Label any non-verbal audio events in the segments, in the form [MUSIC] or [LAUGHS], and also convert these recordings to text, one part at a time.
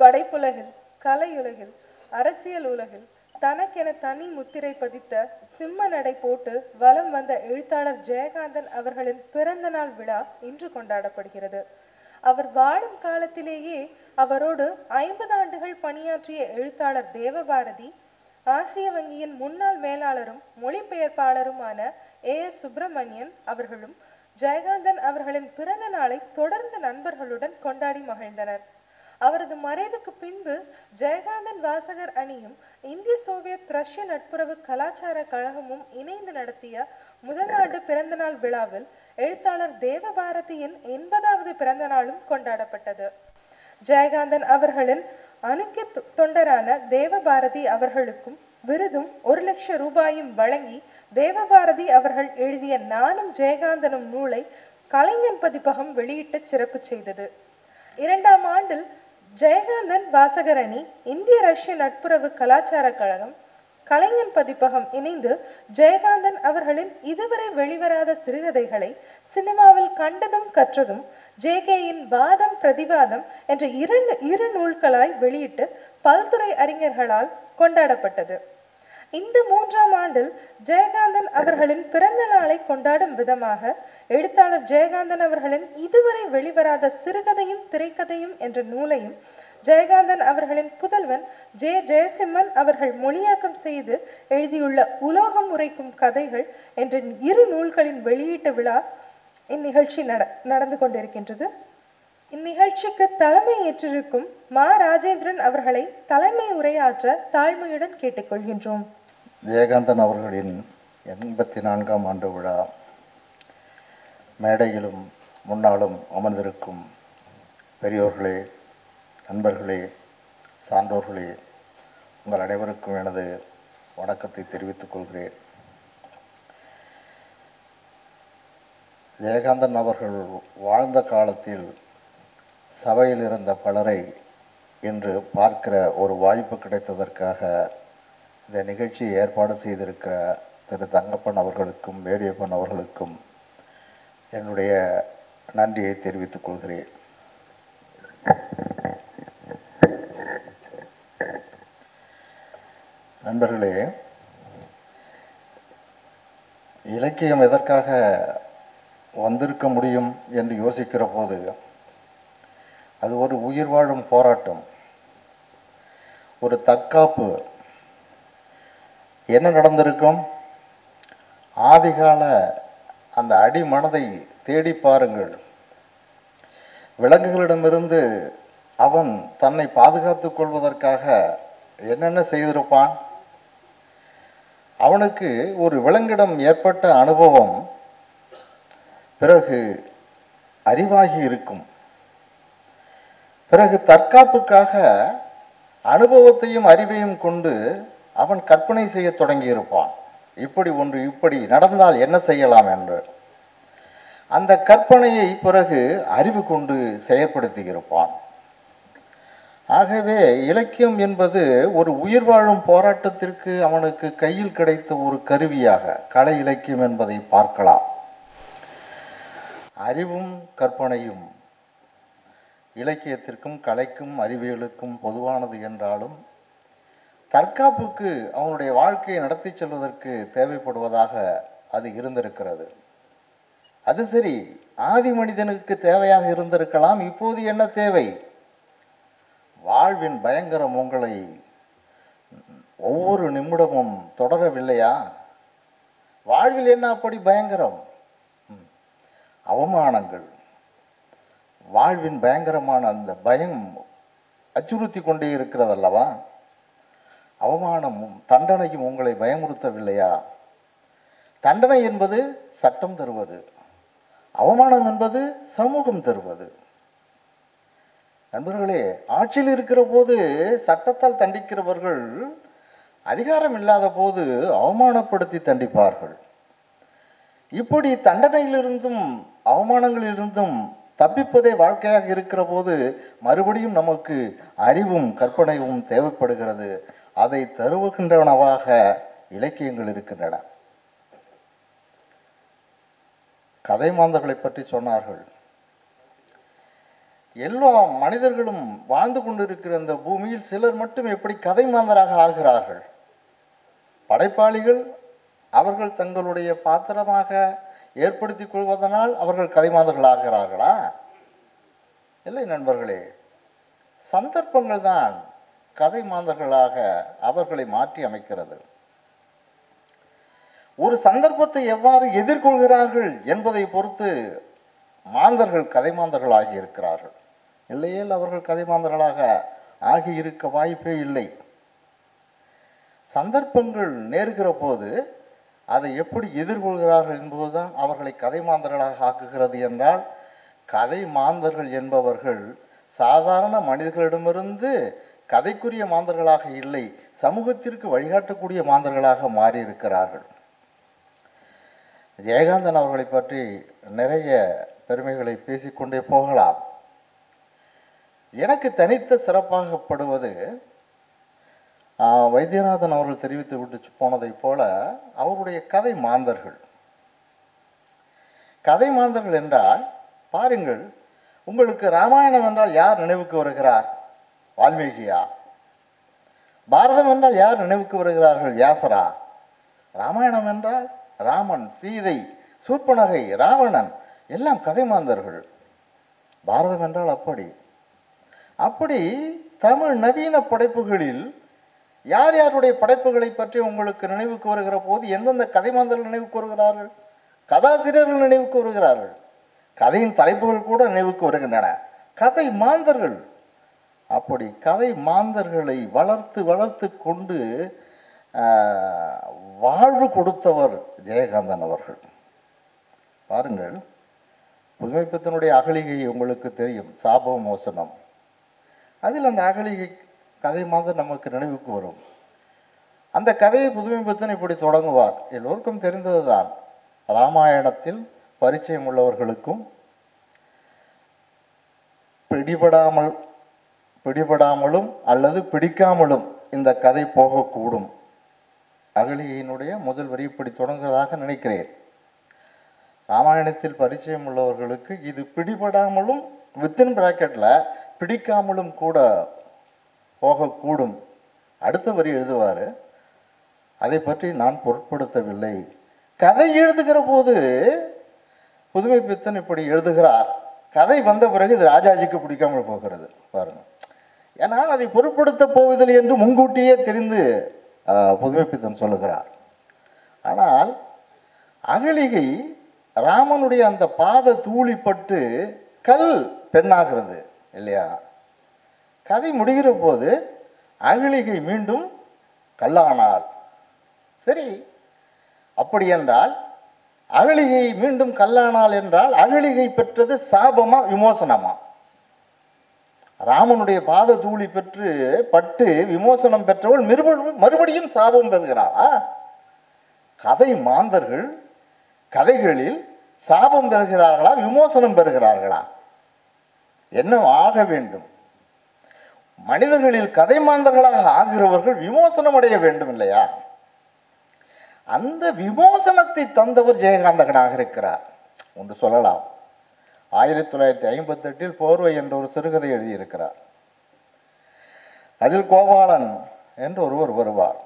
படைப்புலகில் கலையுலகில் அரசியல் உலகில் தனக்கென தனி முத்திரை பதித்த சிம்ம நடை போட்டு வலம் வந்த எழுத்தாளர் ஜெயகாந்தன் அவர்களின் பிறந்த நாள் விழா இன்று கொண்டாடப்படுகிறது. அவர் வாழும் காலத்திலேயே அவரோடு ஐம்பது ஆண்டுகள் பணியாற்றிய எழுத்தாளர் தேவபாரதி ஆசிய வங்கியின் முன்னாள் மேலாளரும் மொழிபெயர்ப்பாளருமான ஏ எஸ் சுப்பிரமணியன் அவர்களும் ஜெயகாந்தன் அவர்களின் பிறந்த நாளை தொடர்ந்து நண்பர்களுடன் கொண்டாடி மகிழ்ந்தனர். அவரது மறைவுக்கு பின்பு ஜெயகாந்தன் வாசகர் அணியும் இந்திய சோவியத் ரஷ்ய நட்புறவு கலாச்சார கழகமும் இணைந்து நடத்திய முதல் ஆண்டு பிறந்தநாள் விழாவில் எழுத்தாளர் தேவபாரதியின் எண்பதாவது பிறந்த நாளும் கொண்டாடப்பட்டது. ஜெயகாந்தன் அவர்களின் அணுக்கிய தொ- தொண்டரான தேவபாரதி அவர்களுக்கும் விருதும் ஒரு லட்சம் ரூபாயும் வழங்கி தேவபாரதி அவர்கள் எழுதிய நானும் ஜெயகாந்தனும் நூலை கலைஞன் பதிப்பகம் வெளியிட்டு சிறப்பு செய்தது. இரண்டாம் ஆண்டில் ஜெயகாந்தன் வாசகரணி இந்திய ரஷ்ய நட்புறவு கலாச்சார கழகம் கலைஞன் பதிப்பகம் இணைந்து ஜெயகாந்தன் அவர்களின் இதுவரை வெளிவராத சிறுகதைகளை சினிமாவில் கண்டதும் கற்றதும் ஜேகேயின் வாதம் பிரதிவாதம் என்ற இரண்டு இரு நூல்களாய் வெளியிட்டு பல்துறை அறிஞர்களால் கொண்டாடப்பட்டது. இந்த மூன்றாம் ஆண்டில் ஜெயகாந்தன் அவர்களின் பிறந்த நாளை கொண்டாடும் விதமாக எழுத்தாளர் ஜெயகாந்தன் அவர்களின் இதுவரை வெளிவராத சிறுகதையும் திரைக்கதையும் என்ற நூலையும் ஜெயகாந்தன் அவர்களின் புதல்வன் ஜே ஜெயசிம்மன் அவர்கள் மொழியாக்கம் செய்து எழுதியுள்ள உலோகம் உரைக்கும் கதைகள் என்ற இரு நூல்களின் வெளியீட்டு விழா இந்நிகழ்ச்சி நட நடந்து கொண்டிருக்கின்றது. இந்நிகழ்ச்சிக்கு தலைமை ஏற்றிருக்கும் மா ராஜேந்திரன் அவர்களை தலைமை உரையாற்ற தாழ்மையுடன் கேட்டுக்கொள்கின்றோம். ஜெயகாந்தன் அவர்களின் எண்பத்தி நான்காம் ஆண்டு விழா மேடையிலும் முன்னாலும் அமர்ந்திருக்கும் பெரியோர்களே நண்பர்களே சான்றோர்களே உங்கள் அனைவருக்கும் எனது வணக்கத்தை தெரிவித்துக் கொள்கிறேன். ஜெயகாந்தன் அவர்கள் வாழ்ந்த காலத்தில் சபையில் இருந்த பலரை இன்று பார்க்கிற ஒரு வாய்ப்பு கிடைத்ததற்காக இந்த நிகழ்ச்சியை ஏற்பாடு செய்திருக்கிற திரு தங்கப்பன் அவர்களுக்கும் வேடியப்பன் அவர்களுக்கும் என்னுடைய நன்றியை தெரிவித்துக் கொள்கிறேன். நண்பர்களே இலக்கியம் எதற்காக வந்திருக்க முடியும் என்று யோசிக்கிற போது அது ஒரு உயிர் வாழும் போராட்டம். ஒரு தற்காப்பு என்ன நடந்திருக்கும்? ஆதிகால அந்த அடி மனதை தேடி பாருங்கள். விலங்குகளிடமிருந்து அவன் தன்னை பாதுகாத்துக் கொள்வதற்காக என்னென்ன செய்திருப்பான்? அவனுக்கு ஒரு விலங்கிடம் ஏற்பட்ட அனுபவம் பிறகு அறிவாகி இருக்கும். பிறகு தற்காப்புக்காக அனுபவத்தையும் அறிவையும் கொண்டு அவன் கற்பனை செய்ய தொடங்கியிருப்பான். இப்படி ஒன்று இப்படி நடந்தால் என்ன செய்யலாம் என்று. அந்த கற்பனையை பிறகு அறிவு கொண்டு செயற்படுத்தியிருப்பான். ஆகவே இலக்கியம் என்பது ஒரு உயிர் வாழும் போராட்டத்திற்கு அவனுக்கு கையில் கிடைத்த ஒரு கருவியாக கலை இலக்கியம் என்பதை பார்க்கலாம். அறிவும் கற்பனையும் இலக்கியத்திற்கும் கலைக்கும் அறிவியலுக்கும் பொதுவானது என்றாலும் தற்காப்புக்கு அவனுடைய வாழ்க்கையை நடத்தி செல்வதற்கு தேவைப்படுவதாக அது இருந்திருக்கிறது. அது சரி ஆதி மனிதனுக்கு தேவையாக இருந்திருக்கலாம் இப்போது என்ன தேவை? வாழ்வின் பயங்கரம் உங்களை ஒவ்வொரு நிமிடமும் தொடரவில்லையா? வாழ்வில் என்ன அப்படி பயங்கரம்? அவமானங்கள். வாழ்வின் பயங்கரமான அந்த பயம் அச்சுறுத்தி கொண்டே இருக்கிறதல்லவா? அவமானமும் தண்டனையும் உங்களை பயமுறுத்தவில்லையா? தண்டனை என்பது சட்டம் தருவது. அவமானம் என்பது சமூகம் தருவது. நண்பர்களே ஆட்சியில் இருக்கிற போது சட்டத்தால் தண்டிக்கிறவர்கள் அதிகாரம் இல்லாத போது அவமானப்படுத்தி தண்டிப்பார்கள். இப்படி தண்டனையிலிருந்தும் அவமானங்களிலிருந்தும் தப்பிப்பதே வாழ்க்கையாக இருக்கிற போது மறுபடியும் நமக்கு அறிவும் கற்பனையும் தேவைப்படுகிறது. அதை தருவுகின்றனவாக இலக்கியங்கள் இருக்கின்றன. கதை மாந்தர்களை பற்றி சொன்னார்கள். எல்லா மனிதர்களும் வாழ்ந்து கொண்டிருக்கிற இந்த பூமியில் சிலர் மட்டும் எப்படி கதை மாந்தராக ஆகிறார்கள்? படைப்பாளிகள் அவர்கள் தங்களுடைய பாத்திரமாக ஏற்படுத்திக் கொள்வதனால் அவர்கள் கதை மாந்தர்கள் ஆகிறார்களா? இல்லை நண்பர்களே சந்தர்ப்பங்கள் தான் கதை மாந்தர்களாக அவர்களை மாற்றி அமைக்கிறது. ஒரு சந்தர்ப்பத்தை எவ்வாறு எதிர்கொள்கிறார்கள் என்பதை பொறுத்து மாந்தர்கள் கதை மாந்தர்கள் ஆகியிருக்கிறார்கள் இல்லையேல் அவர்கள் கதை மாந்தர்களாக ஆகியிருக்க வாய்ப்பே இல்லை. சந்தர்ப்பங்கள் நேர்கிற போது அதை எப்படி எதிர்கொள்கிறார்கள் என்பதுதான் அவர்களை கதை மாந்தர்களாக ஆக்குகிறது என்றால் கதை மாந்தர்கள் என்பவர்கள் சாதாரண மனிதர்களிடமிருந்து கதைக்குரிய மாந்தர்களாக இல்லை சமூகத்திற்கு வழிகாட்டக்கூடிய மாந்தர்களாக மாறியிருக்கிறார்கள். ஜெயகாந்தன் அவர்களை பற்றி நிறைய பெருமைகளை பேசிக்கொண்டே போகலாம். எனக்கு தனித்த சிறப்பாகப்படுவது ஆஹ், வைத்தியநாதன் அவர்கள் தெரிவித்து விட்டு போனதைப் போல அவருடைய கதை மாந்தர்கள். கதை மாந்தர்கள் என்றால் பாருங்கள் உங்களுக்கு ராமாயணம் என்றால் யார் நினைவுக்கு வருகிறார்? வால்மீகியா. பாரதம் என்றால் யார் நினைவுக்கு வருகிறார்கள்? வியாசரா. ராமாயணம் என்றால் ராமன் சீதை சூர்பனகை ராவணன் எல்லாம் கதை மாந்தர்கள். பாரதம் என்றால் அப்படி. அப்படி தமிழ் நவீன படைப்புகளில் யார் யாருடைய படைப்புகளை பற்றி உங்களுக்கு நினைவுக்கு வருகிற போது எந்தெந்த கதை மாந்தர்கள் நினைவுக்கு வருகிறார்கள்? கதாசிரியர்கள் நினைவுக்கு வருகிறார்கள். கதையின் தலைப்புகள் கூட நினைவுக்கு வருகின்றன. கதை மாந்தர்கள் அப்படி கதை மாந்தர்களை வளர்த்து வளர்த்து கொண்டு வாழ்வு கொடுத்தவர் ஜெயகாந்தன் அவர்கள். பாருங்கள் புதுமைப்பித்தனுடைய அகலிகை உங்களுக்கு தெரியும் சாப மோசனம். அதில் அந்த அகலிகை கதை மாந்தர் நமக்கு நினைவுக்கு வரும். அந்த கதையை புதுமைப்பத்தன் இப்படி தொடங்குவார். எல்லோருக்கும் தெரிந்ததுதான். ராமாயணத்தில் பரிச்சயம் உள்ளவர்களுக்கும் பிடிபடாமல் பிடிபடாமலும் அல்லது பிடிக்காமலும் இந்த கதை போகக்கூடும். அகலியினுடைய முதல் வரி இப்படி தொடங்குவதாக நினைக்கிறேன். ராமாயணத்தில் பரிச்சயம் உள்ளவர்களுக்கு இது பிடிபடாமலும் வித்தின் பிராக்கெட்டில் பிடிக்காமலும் கூட போகக்கூடும். அடுத்த வரி எழுதுவார் அதை பற்றி நான் பொருட்படுத்தவில்லை. கதை எழுதுகிற போது புதுமை பித்தன் இப்படி எழுதுகிறார். கதை வந்த பிறகு இது ராஜாஜிக்கு பிடிக்காமல் போகிறது. பாருங்கள் ஏன்னால் அதை பொருட்படுத்த போவதில்லை என்று முன்கூட்டியே தெரிந்து புதுமைப்பித்தன் புதுமை சொல்லுகிறார். ஆனால் அகலிகை ராமனுடைய அந்த பாத தூளிப்பட்டு கல் பெண்ணாகிறது இல்லையா? கதை முடிகிற போது அகலிகை மீண்டும் கல்லானார் சரி அப்படி என்றால் அகலிகை மீண்டும் கல்லானாள் என்றால் அகலிகை பெற்றது சாபமா விமோசனமா? ராமனுடைய பாத தூளி பெற்று பட்டு விமோசனம் பெற்றவள் மறுபடியும் மறுபடியும் சாபம் பெறுகிறாளா? கதை மாந்தர்கள் கதைகளில் சாபம் பெறுகிறார்களா? விமோசனம் பெறுகிறார்களா? என்ன ஆக வேண்டும். மனிதர்களில் கதை மாந்தர்களாக ஆகிறவர்கள் விமோசனம் அடைய வேண்டும் இல்லையா? அந்த விமோசனத்தை தந்தவர் ஜெயகாந்தகனாக இருக்கிறார். ஒன்று சொல்லலாம். ஆயிரத்தி தொள்ளாயிரத்தி ஐம்பத்தெட்டில் போர்வை என்ற ஒரு சிறுகதை எழுதியிருக்கிறார். அதில் கோபாலன் என்று ஒருவர் வருவார்.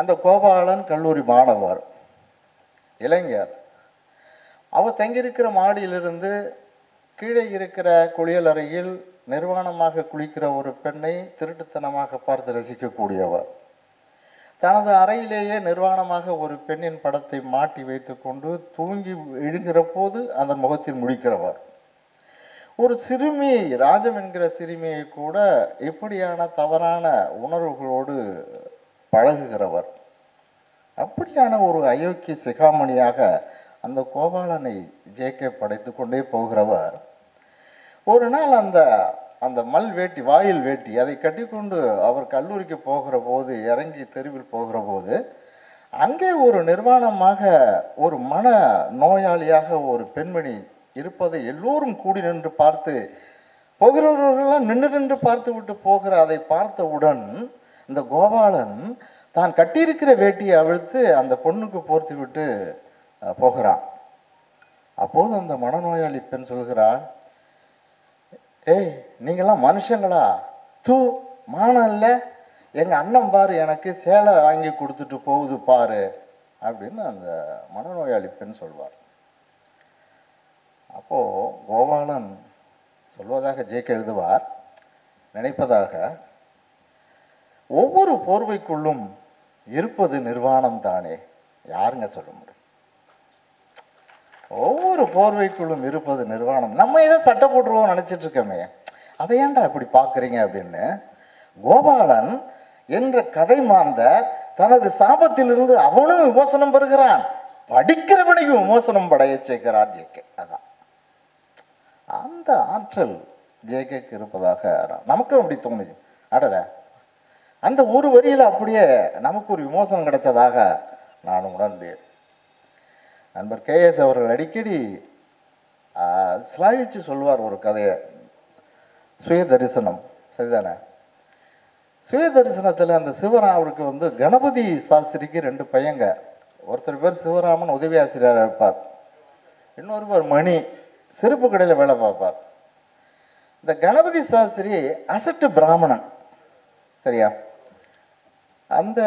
அந்த கோபாலன் கல்லூரி மாணவர் இளைஞர். அவர் தங்கியிருக்கிற மாடியிலிருந்து கீழே இருக்கிற குளியலறையில் நிர்வாணமாக குளிக்கிற ஒரு பெண்ணை திருட்டுத்தனமாக பார்த்து ரசிக்கக்கூடியவர். தனது அறையிலேயே நிர்வாணமாக ஒரு பெண்ணின் படத்தை மாட்டி வைத்துக்கொண்டு தூங்கி எழுகிற போது அந்த முகத்தில் முடிக்கிறவர் ஒரு சிறுமி ராஜம் என்கிற சிறுமியை கூட இப்படியான தவறான உணர்வுகளோடு பழகுகிறவர். அப்படியான ஒரு அயோக்கிய சிகாமணியாக அந்த கோபாலனை ஜேகே படைத்து கொண்டே போகிறவர். ஒரு நாள் அந்த அந்த மல் வேட்டி வாயில் வேட்டி அதை கட்டிக்கொண்டு அவர் கல்லூரிக்கு போகிற போது இறங்கி தெருவில் போகிற போது அங்கே ஒரு நிர்வாணமாக ஒரு மன நோயாளியாக ஒரு பெண்மணி இருப்பதை எல்லோரும் கூடி நின்று பார்த்து போகிறவர்களெல்லாம் நின்று நின்று பார்த்து விட்டு போகிற அதை பார்த்தவுடன் இந்த கோபாலன் தான் கட்டியிருக்கிற வேட்டியை அவிழ்த்து அந்த பொண்ணுக்கு போர்த்தி விட்டு போகிறான். அப்போது அந்த மனநோயாளி பெண் சொல்கிறாள் ஏய் நீங்களாம் மனுஷங்களா? தூ மானம் இல்லை? எங்கள் அண்ணன் பாரு எனக்கு சேலை வாங்கி கொடுத்துட்டு போகுது பாரு அப்படின்னு அந்த மனநோயாளி பெண் சொல்வார். அப்போது கோபாலன் சொல்வதாக ஜேக்க எழுதுவார். நினைப்பதாக ஒவ்வொரு போர்வைக்குள்ளும் இருப்பது நிர்வாணம் தானே? யாருங்க சொல்ல முடியும்? ஒவ்வொரு போர்வைக்குள்ளும் இருப்பது நிர்வாணம். நம்ம ஏதோ சட்டை போட்டுருவோம் நினச்சிட்டு இருக்கோமே. அதை ஏன்டா இப்படி பார்க்குறீங்க அப்படின்னு? கோபாலன் என்ற கதை மாந்தர் தனது சாபத்திலிருந்து அவனும் விமோசனம் பெறுகிறான். படிக்கிறவனையும் விமோசனம் படைய சேர்க்கிறார் ஜேகே அதான். அந்த ஆற்றல் ஜேகேக்கு இருப்பதாக நமக்கும் அப்படி தோணுது. அடட. அந்த ஒரு வரியில் அப்படியே நமக்கு ஒரு விமோசனம் கிடைச்சதாக நான் உணர்ந்தேன். நண்பர் கேஎஸ் அவர்கள் அடிக்கடி சிலாயிச்சு சொல்லுவார் சொல்வார் ஒரு கதையை. சுய தரிசனம். சரிதானே? சுய தரிசனத்தில் அந்த சிவரா அவருக்கு வந்து கணபதி சாஸ்திரிக்கு ரெண்டு பையங்க. ஒருத்தர் பேர் சிவராமன் உதவி ஆசிரியராக இருப்பார். இன்னொரு பேர் மணி செருப்பு கடையில் வேலை பார்ப்பார். இந்த கணபதி சாஸ்திரி அசட்டு பிராமணன். சரியா? அந்த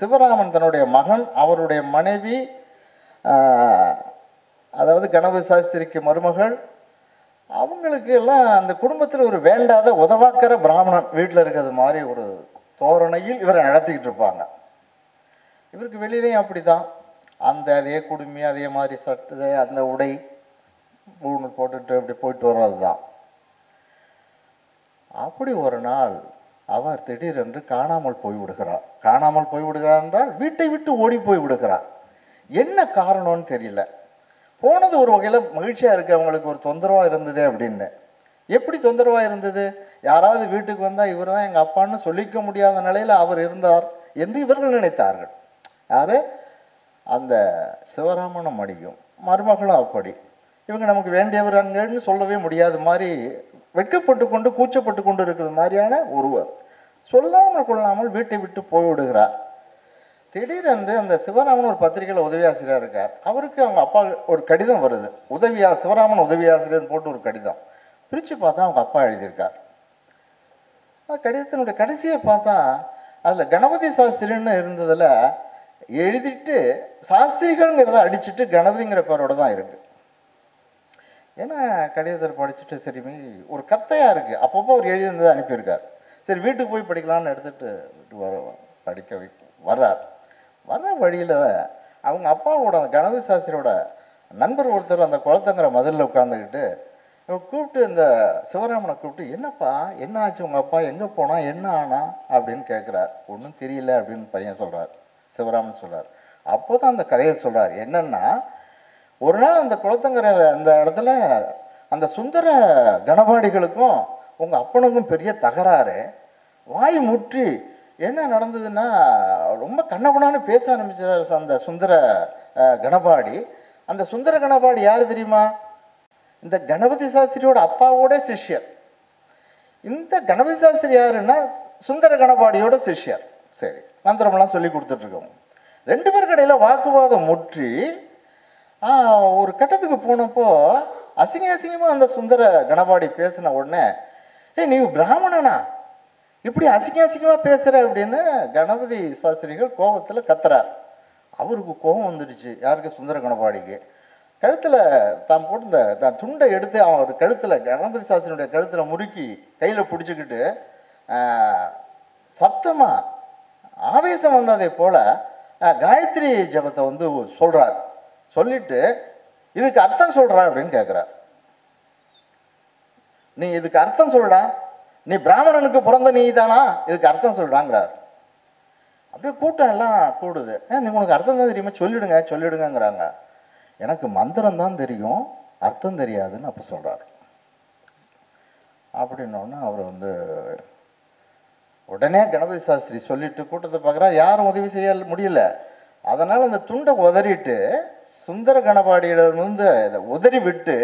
சிவராமன் தன்னுடைய மகன் அவருடைய மனைவி அதாவது கணபதி சாஸ்திரிக்கு மருமகள் அவங்களுக்கு எல்லாம் அந்த குடும்பத்தில் ஒரு வேண்டாத உதவாக்கிற பிராமணன் வீட்டில் இருக்கிறது மாதிரி ஒரு தோரணையில் இவரை நடத்திக்கிட்டு இருப்பாங்க. இவருக்கு வெளியிலையும் அப்படிதான். அந்த அதே குடுமி அதே மாதிரி சட்டை அந்த உடை பூணு போட்டுட்டு அப்படி போயிட்டு வர்றது தான் அப்படி ஒரு நாள் அவர் திடீரென்று காணாமல் போய் விடுகிறார் காணாமல் போய் விடுகிறார் என்றால் வீட்டை விட்டு ஓடி போய் விடுகிறார் என்ன காரணம்னு தெரியல. போனது ஒரு வகையில் மகிழ்ச்சியாக இருக்கு அவங்களுக்கு ஒரு தொந்தரவாக இருந்தது அப்படின்னு. எப்படி தொந்தரவாக இருந்தது? யாராவது வீட்டுக்கு வந்தால் இவர் தான் எங்கள் அப்பான்னு சொல்லிக்க முடியாத நிலையில் அவர் இருந்தார் என்று இவர்கள் நினைத்தார்கள். யார்? அந்த சிவராமனும் அடியும் மருமகளும் அப்படி. இவங்க நமக்கு வேண்டியவரங்கன்னு சொல்லவே முடியாத மாதிரி வெட்கப்பட்டு கொண்டு கூச்சப்பட்டு கொண்டு இருக்கிற மாதிரியான ஒருவர். சொல்லாமல் கொள்ளாமல் வீட்டை விட்டு போய்விடுகிறார். திடீரென்று அந்த சிவராமன் ஒரு பத்திரிகையில் உதவி ஆசிரியராக இருக்கார். அவருக்கு அவங்க அப்பா ஒரு கடிதம் வருது. உதவியா சிவராமன் உதவி ஆசிரியர்னு போட்டு ஒரு கடிதம். பிரித்து பார்த்தா அவங்க அப்பா எழுதியிருக்கார். அந்த கடிதத்தினுடைய கடைசியை பார்த்தா அதில் கணபதி சாஸ்திரின்னு இருந்ததில் எழுதிட்டு சாஸ்திரிகள்ங்கிறத அடிச்சிட்டு கணபதிங்கிற பேரோட தான் இருக்குது ஏன்னா கடிதத்தை படிச்சுட்டு சரி ஒரு கத்தையாக இருக்குது அப்பப்போ அவர் எழுதியிருந்ததை அனுப்பியிருக்கார். சரி வீட்டுக்கு போய் படிக்கலாம்னு எடுத்துகிட்டு வீட்டுக்கு வர படிக்க வை வர்றார். வர்ற வழியில் அவங்க அப்பாவோட அந்த சாஸ்திரியோட நண்பர் ஒருத்தர் அந்த குளத்தங்கிற மதிலில் உட்காந்துக்கிட்டு கூப்பிட்டு இந்த சிவராமனை கூப்பிட்டு என்னப்பா என்ன ஆச்சு உங்கள் அப்பா? எங்கே போனால் என்ன ஆனா? அப்படின்னு கேட்குறார் ஒன்றும் தெரியல அப்படின்னு பையன் சொல்கிறார் சிவராமன் சொல்கிறார் அப்போ தான் அந்த கதையை சொல்கிறார் என்னென்னா ஒரு நாள் அந்த குளத்தங்கிற அந்த இடத்துல அந்த சுந்தர கணபாடிகளுக்கும் உங்கள் அப்பனுக்கும் பெரிய தகராறு. வாய் முற்றி என்ன நடந்ததுன்னா ரொம்ப கண்ணபுணான்னு பேச ஆரம்பிச்சார் அந்த சுந்தர கணபாடி. அந்த சுந்தர கணபாடி யார் தெரியுமா? இந்த கணபதி சாஸ்திரியோட அப்பாவோட சிஷ்யர். இந்த கணபதி சாஸ்திரி யாருன்னா சுந்தர கணபாடியோட சிஷ்யர். சரி மந்திரமெல்லாம் சொல்லி கொடுத்துட்ருக்கோம். ரெண்டு பேர் கடையில் வாக்குவாதம் முற்றி ஒரு கட்டத்துக்கு போனப்போ அசிங்க அசிங்கமாக அந்த சுந்தர கணபாடி பேசின உடனே ஏய் நீ பிராமணனா? இப்படி அசிங்க அசிங்கமாக பேசுகிற அப்படின்னு கணபதி சாஸ்திரிகள் கோபத்தில் கத்துறார் அவருக்கு கோபம் வந்துடுச்சு. யாருக்கு? சுந்தர கணபாடிக்கு. கழுத்தில் தான் போட்டு இந்த தான் துண்டை எடுத்து அவன் ஒரு கழுத்தில் கணபதி சாஸ்திரியுடைய கழுத்தில் முறுக்கி கையில் பிடிச்சிக்கிட்டு சத்தமாக ஆவேசம் வந்ததை போல் காயத்ரி ஜபத்தை வந்து சொல்கிறார் சொல்லிட்டு இதுக்கு அர்த்தம் சொல்கிறா அப்படின்னு கேட்குறார் நீ இதுக்கு அர்த்தம் சொல்லுடா. நீ பிராமணனுக்கு பிறந்த நீ தானா இதுக்கு அர்த்தம் சொல்கிறாங்கிறார் அப்படியே கூட்டம் எல்லாம் கூடுது. ஏன் நீ உனக்கு அர்த்தம் தான் தெரியுமா? சொல்லிடுங்க சொல்லிடுங்கிறாங்க எனக்கு மந்திரம் தான் தெரியும் அர்த்தம் தெரியாதுன்னு அப்போ சொல்கிறாரு அப்படின்னோடனே அவர் வந்து உடனே கணபதி சாஸ்திரி சொல்லிட்டு கூட்டத்தை பார்க்குறாரு. யாரும் உதவி செய்ய முடியல. அதனால் அந்த துண்டை உதறிட்டு சுந்தர கணபாடியிடமிருந்து இதை உதறி விட்டு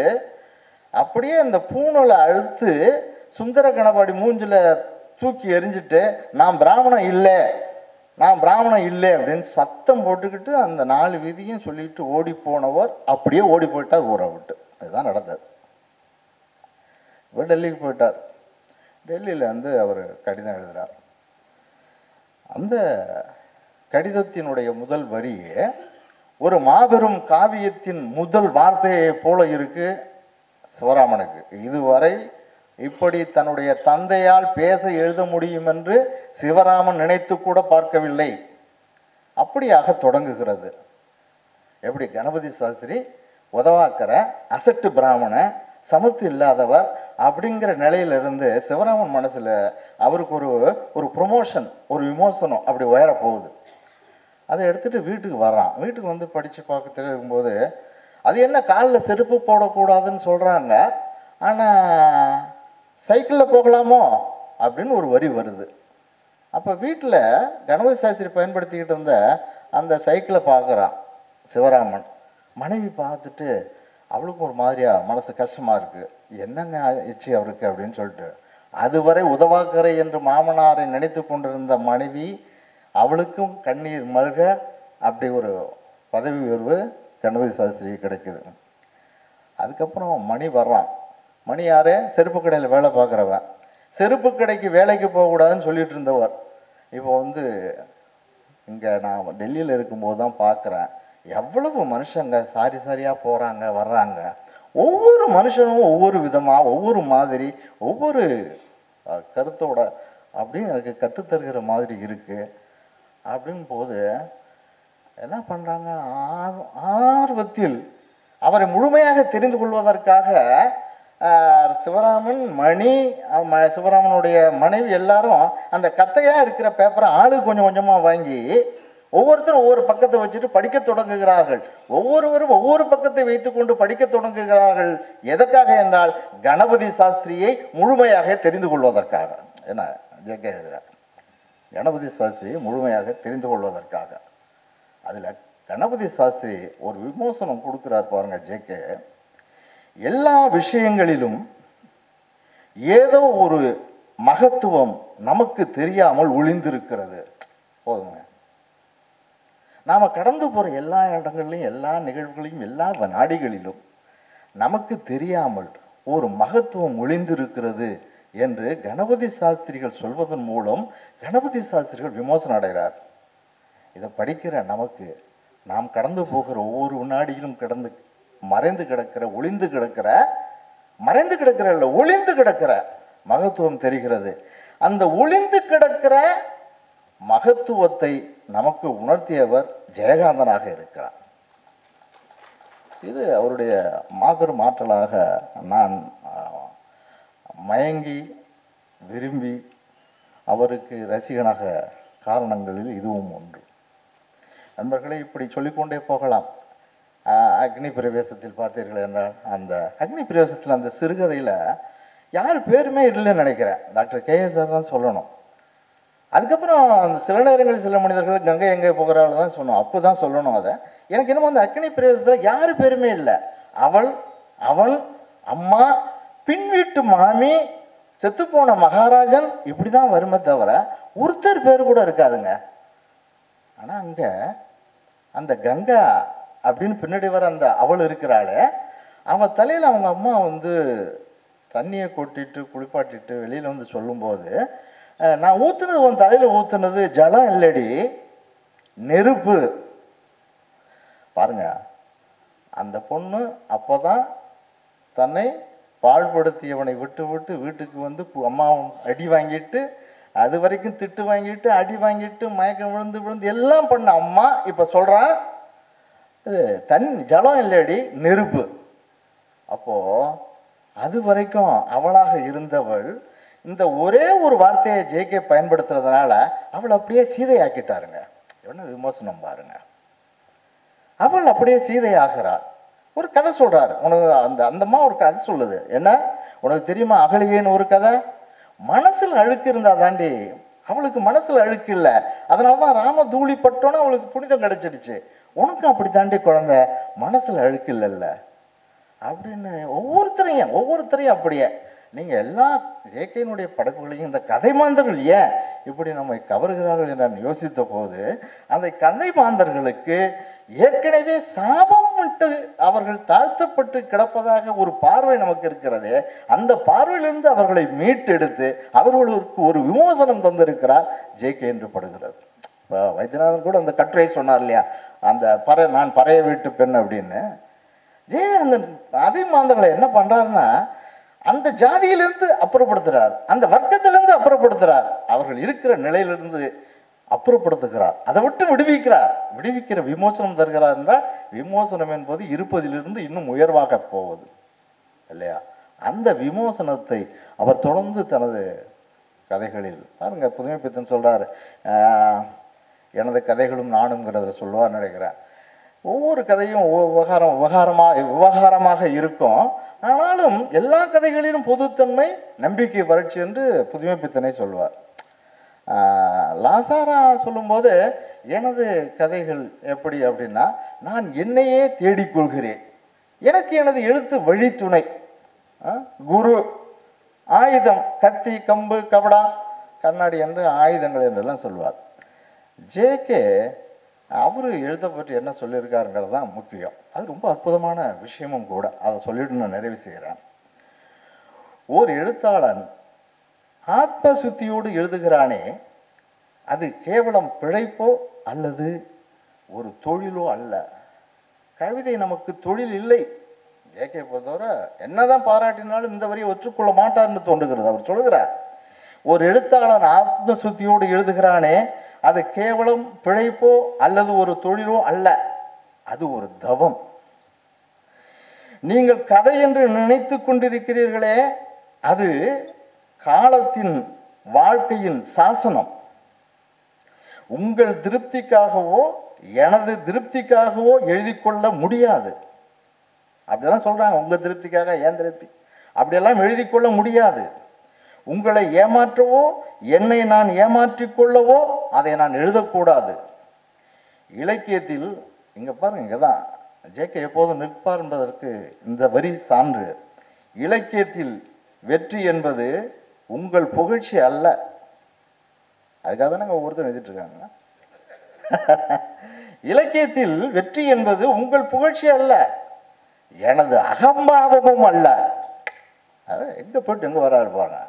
அப்படியே அந்த பூணலை அழுத்து சுந்தர கணபாடி மூஞ்சில் தூக்கி எரிஞ்சிட்டு நான் பிராமணன் இல்லை நான் பிராமணன் இல்லை அப்படின்னு சத்தம் போட்டுக்கிட்டு அந்த நாலு வீதியும் சொல்லிட்டு ஓடி போனவர் அப்படியே ஓடி போயிட்டார் ஊரை விட்டு. அதுதான் நடந்தது. இவர் டெல்லிக்கு போயிட்டார். டெல்லியில் வந்து அவர் கடிதம் எழுதுகிறார் அந்த கடிதத்தினுடைய முதல் வரியே ஒரு மாபெரும் காவியத்தின் முதல் வார்த்தையைப் போல இருக்கு சிவராமனுக்கு. இதுவரை இப்படி தன்னுடைய தந்தையால் பேச எழுத முடியும் என்று சிவராமன் நினைத்து கூட பார்க்கவில்லை. அப்படியாக தொடங்குகிறது. எப்படி கணபதி சாஸ்திரி உதவாக்கிற அசட்டு பிராமண சமத்து இல்லாதவர் அப்படிங்கிற நிலையிலிருந்து சிவராமன் மனசில் அவருக்கு ஒரு ஒரு ப்ரொமோஷன் ஒரு விமோசனம் அப்படி உயர போகுது அதை எடுத்துட்டு வீட்டுக்கு வர்றான். வீட்டுக்கு வந்து படித்து பார்க்க இருக்கும்போது அது என்ன காலில் செருப்பு போடக்கூடாதுன்னு சொல்கிறாங்க ஆனால் சைக்கிளில் போகலாமோ அப்படின்னு ஒரு வரி வருது. அப்போ வீட்டில் கணபதி சாஸ்திரி பயன்படுத்திக்கிட்டு இருந்த அந்த சைக்கிளை பார்க்குறான் சிவராமன். மனைவி பார்த்துட்டு அவளுக்கும் ஒரு மாதிரியா? மனசு கஷ்டமாக இருக்குது என்னங்க எச்சி அவருக்கு? அப்படின்னு சொல்லிட்டு அதுவரை உதவாக்கரை என்று மாமனாரை நினைத்து கொண்டிருந்த மனைவி அவளுக்கும் கண்ணீர் மல்க அப்படி ஒரு பதவி உயர்வு கணபதி சாஸ்திரி கிடைக்குது. அதுக்கப்புறம் மணி வர்றான். மணி யாரு செருப்பு கடையில் வேலை பார்க்குறவன். செருப்பு கடைக்கு வேலைக்கு போகக்கூடாதுன்னு சொல்லிட்டு இருந்தவர். இப்போ வந்து இங்கே நான் டெல்லியில் இருக்கும்போது தான் பார்க்குறேன். எவ்வளவு மனுஷங்க சாரி சாரியாக போகிறாங்க வர்றாங்க. ஒவ்வொரு மனுஷனும் ஒவ்வொரு விதமாக ஒவ்வொரு மாதிரி ஒவ்வொரு கருத்தோட அப்படின்னு அதுக்கு கற்றுத்தருகிற மாதிரி இருக்குது அப்படின் போது என்ன பண்ணுறாங்க ஆர்வத்தில் அவரை முழுமையாக தெரிந்து கொள்வதற்காக சிவராமன் மணி ம- சிவராமனுடைய மனைவி எல்லாரும் அந்த கத்தையாக இருக்கிற பேப்பரை ஆளு கொஞ்சம் கொஞ்சமாக வாங்கி ஒவ்வொருத்தரும் ஒவ்வொரு பக்கத்தை வச்சுட்டு படிக்க தொடங்குகிறார்கள். ஒவ்வொருவரும் ஒவ்வொரு பக்கத்தை வைத்துக்கொண்டு படிக்க தொடங்குகிறார்கள். எதற்காக என்றால் கணபதி சாஸ்திரியை முழுமையாக தெரிந்து கொள்வதற்காக. என்ன ஜேகே எழுதுகிறார் கணபதி சாஸ்திரியை முழுமையாக தெரிந்து கொள்வதற்காக. அதில் கணபதி சாஸ்திரி ஒரு விமோசனம் கொடுக்குறார் பாருங்க ஜேகே எல்லா விஷயங்களிலும் ஏதோ ஒரு மகத்துவம் நமக்கு தெரியாமல் ஒளிந்திருக்கிறது. போதுங்க. நாம் கடந்து போகிற எல்லா இடங்கள்லையும் எல்லா நிகழ்வுகளையும் எல்லா நாடிகளிலும் நமக்கு தெரியாமல் ஒரு மகத்துவம் ஒளிந்திருக்கிறது என்று கணபதி சாஸ்திரிகள் சொல்வதன் மூலம் கணபதி சாஸ்திரிகள் விமோசனம் அடைகிறார். இதை படிக்கிற நமக்கு நாம் கடந்து போகிற ஒவ்வொரு வினாடியிலும் கடந்து மறைந்து கிடக்கிற ஒளிந்து கிடக்கிற மறைந்து கிடக்கிற இல்லை ஒளிந்து கிடக்கிற மகத்துவம் தெரிகிறது. அந்த ஒளிந்து கிடக்கிற மகத்துவத்தை நமக்கு உணர்த்தியவர் ஜெயகாந்தனாக இருக்கிறார். இது அவருடைய மாபெரும் ஆற்றலாக நான் மயங்கி விரும்பி அவருக்கு ரசிகனாக காரணங்களில் இதுவும் ஒன்று. நண்பர்களே இப்படி சொல்லிக்கொண்டே போகலாம். அக்னி பிரவேசத்தில் பார்த்தீர்கள் என்றால் அந்த அக்னி பிரவேசத்தில் அந்த சிறுகதையில் யார் பேருமே இல்லைன்னு நினைக்கிறேன். டாக்டர் கேஎஸ் சார் தான் சொல்லணும். அதுக்கப்புறம் அந்த சில நேரங்களில் சில மனிதர்கள் கங்கை எங்கே போகிறாள் தான் சொன்னோம். அப்போ தான் சொல்லணும் அதை. எனக்கு என்னமோ அந்த அக்னி பிரவேசத்தில் யார் பேருமே இல்லை. அவள் அவள் அம்மா பின் வீட்டு மாமி செத்துப்போன மகாராஜன் இப்படி தான் வருமே தவிர ஒருத்தர் பேர் கூட இருக்காதுங்க. ஆனால் அங்கே அந்த கங்கா அப்படின்னு பின்னாடி வர அந்த அவள் இருக்கிறாளே அவன் தலையில் அவங்க அம்மா வந்து தண்ணியை கொட்டிட்டு குளிப்பாட்டிட்டு வெளியில் வந்து சொல்லும்போது நான் ஊற்றுனது உன் தலையில் ஊற்றுனது ஜலம் இல்லடி நெருப்பு. பாருங்க அந்த பொண்ணு அப்போ தான் தன்னை பாழ்படுத்தியவனை விட்டு விட்டு வீட்டுக்கு வந்து அம்மாவும் அடி வாங்கிட்டு அது வரைக்கும் திட்டு வாங்கிட்டு அடி வாங்கிட்டு மயக்கம் விழுந்து விழுந்து எல்லாம் பண்ண அம்மா இப்போ சொல்கிறான் இது தன் ஜலம் இல்லடி நெருப்பு. அப்போது அது வரைக்கும் அவளாக இருந்தவள் இந்த ஒரே ஒரு வார்த்தையை ஜேகே பயன்படுத்துறதுனால அவள் அப்படியே சீதையாக்கிட்டாருங்க. என்ன விமர்சனம் பாருங்க. அவள் அப்படியே சீதையாகிறாள் ஒரு கதை சொல்கிறார் உனக்கு அந்த அந்தம்மா ஒரு கதை சொல்லுது. என்ன? உனக்கு தெரியுமா அகலியேன்னு ஒரு கதை? மனசில் அழுக்கு இருந்தா தாண்டி அவளுக்கு மனசில் அழுக்கு இல்லை. அதனால தான் ராம தூளி பட்டோன்னு அவளுக்கு புனிதம் கிடைச்சிடுச்சு. உனக்கும் அப்படி தாண்டி குழந்தை? மனசில் அழுக்கு இல்லைல்ல. அப்படின்னு ஒவ்வொருத்தரையும் ஒவ்வொருத்தரையும் அப்படியே. நீங்கள் எல்லா ஜேகேனுடைய படைப்புகளையும் இந்த கதை மாந்தர்கள் ஏன் இப்படி நம்மை கவருகிறார்கள் என்று நான் யோசித்த போது அந்த கதை மாந்தர்களுக்கு ஏற்கனவே சாபம் விட்டு அவர்கள் தாழ்த்தப்பட்டு கிடப்பதாக ஒரு பார்வை நமக்கு இருக்கிறது. அந்த பார்வையிலிருந்து அவர்களை மீட்டெடுத்து அவர்களுக்கு ஒரு விமோசனம் தந்திருக்கிறார் ஜேகே என்று படுகிறது. வைத்தியநாதன் கூட அந்த கட்டுரை சொன்னார் இல்லையா? அந்த பறை நான் பறைய வீட்டு பெண் அப்படின்னு. ஜே அந்த அதே மாந்தர்களை என்ன பண்ணுறாருன்னா அந்த ஜாதியிலிருந்து அப்புறப்படுத்துகிறார் அந்த வர்க்கத்திலிருந்து அப்புறப்படுத்துகிறார் அவர்கள் இருக்கிற நிலையிலிருந்து அப்புறப்படுத்துகிறார். அதை விட்டு விடுவிக்கிறார். விடுவிக்கிற விமோசனம் தருகிறார் என்றால் விமோசனம் என்பது இருப்பதிலிருந்து இன்னும் உயர்வாக போவது. இல்லையா? அந்த விமோசனத்தை அவர் தொடர்ந்து தனது கதைகளில் பாருங்க புதுமை பித்தன் எனது கதைகளும் நானுங்கிறதுல சொல்லுவார் நினைக்கிறேன் ஒவ்வொரு கதையும் விவகாரம் விவகாரமாக விவகாரமாக இருக்கும். ஆனாலும் எல்லா கதைகளிலும் பொதுத்தன்மை நம்பிக்கை வறட்சி என்று புதுமை பித்தனை சொல்வார் லாசாரா சொல்லும்போது எனது கதைகள் எப்படி அப்படின்னா நான் என்னையே தேடிக்கொள்கிறேன். எனக்கு எனது எழுத்து வழித்துணை. குரு ஆயுதம் கத்தி கம்பு கபடா கண்ணாடி என்று ஆயுதங்கள் என்றெல்லாம் சொல்வார் ஜேகே அவர் எழுத பற்றி என்ன சொல்லியிருக்காருங்கிறது தான் முக்கியம். அது ரொம்ப அற்புதமான விஷயமும் கூட. அதை சொல்லிட்டு நான் நிறைவு செய்கிறேன். ஒரு எழுத்தாளன் ஆத்ம சுத்தியோடு எழுதுகிறானே அது கேவலம் பிழைப்போ அல்லது ஒரு தொழிலோ அல்ல. கவிதை நமக்கு தொழில் இல்லை. ஏகே பொறுத்தவரை என்னதான் பாராட்டினாலும் இந்த வரியை ஒற்றுக்கொள்ள மாட்டார்னு தோன்றுகிறது. அவர் சொல்லுகிறார் ஒரு எழுத்தாளன் ஆத்ம சுத்தியோடு எழுதுகிறானே அது கேவலம் பிழைப்போ அல்லது ஒரு தொழிலோ அல்ல. அது ஒரு தவம். நீங்கள் கதை என்று நினைத்து கொண்டிருக்கிறீர்களே அது காலத்தின் வாழ்க்கையின் சாசனம். உங்கள் திருப்திக்காகவோ எனது திருப்திக்காகவோ எழுதி கொள்ள முடியாது. அப்படிதான் சொல்றாங்க உங்க திருப்திக்காக ஏன் திருப்தி. அப்படியெல்லாம் எழுதி கொள்ள முடியாது. உங்களை ஏமாற்றவோ என்னை நான் ஏமாற்றிக் கொள்ளவோ அதை நான் எழுதக்கூடாது. இலக்கியத்தில் இங்கே பாருங்க இங்கே தான் ஜேகே எப்போதும் நிற்பார் என்பதற்கு இந்த வரி சான்று. இலக்கியத்தில் வெற்றி என்பது உங்கள் புகழ்ச்சி அல்ல. அதுக்காக தானே ஒவ்வொருத்தரும் எழுதிட்டு [LAUGHS] இலக்கியத்தில் வெற்றி என்பது உங்கள் புகழ்ச்சி அல்ல. எனது அகம்பாவமும் அல்ல. அது எங்க போயிட்டு எங்க வராரு பாருங்க.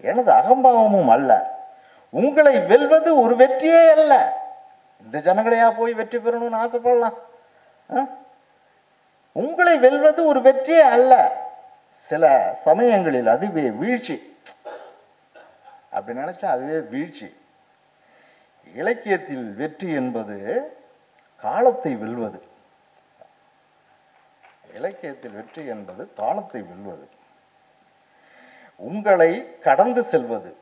எனது அகம்பாவமும் அல்ல. உங்களை வெல்வது ஒரு வெற்றியே அல்ல. இந்த ஜனங்களையா போய் வெற்றி பெறணும்னு ஆசைப்படலாம்? ஆ? உங்களை வெல்வது ஒரு வெற்றியே அல்ல. சில சமயங்களில் அதுவே வீழ்ச்சி. அப்படி நினைச்சா அதுவே வீழ்ச்சி. இலக்கியத்தில் வெற்றி என்பது காலத்தை வெல்வது. இலக்கியத்தில் வெற்றி என்பது காலத்தை வெல்வது. உங்களை கடந்து செல்வது.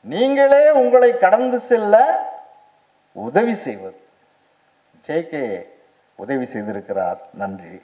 நீங்களே உங்களை கடந்து செல்ல உதவி செய்வது. ஜேகே உதவி செய்திருக்கிறார். நன்றி.